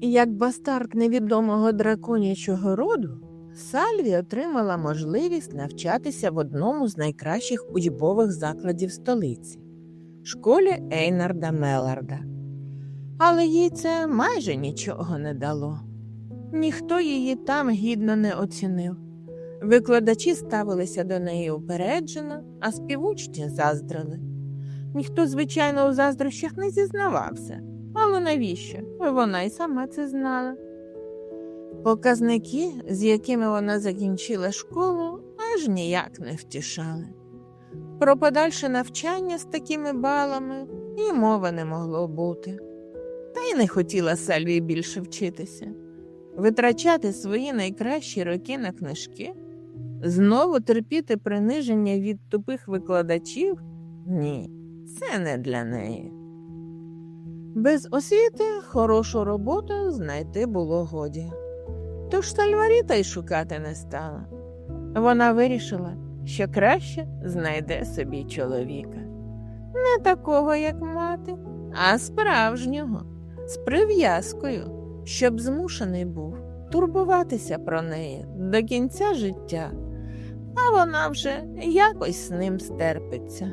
Як бастард невідомого драконячого роду, Сальві отримала можливість навчатися в одному з найкращих учбових закладів столиці школі Ейнарда Меларда. Але їй це майже нічого не дало. Ніхто її там гідно не оцінив. Викладачі ставилися до неї упереджено, а співучні заздрили. Ніхто, звичайно, у заздрощах не зізнавався, але навіщо? Вона й сама це знала. Показники, з якими вона закінчила школу, аж ніяк не втішали. Про подальше навчання з такими балами і мови не могло бути. Та й не хотіла Сальві більше вчитися. Витрачати свої найкращі роки на книжки, знову терпіти приниження від тупих викладачів ні, це не для неї. Без освіти хорошу роботу знайти було годі. Тож Сальваріта й шукати не стала. Вона вирішила, що краще знайде собі чоловіка. Не такого, як мати, а справжнього, з прив'язкою, щоб змушений був турбуватися про неї до кінця життя, а вона вже якось з ним стерпиться.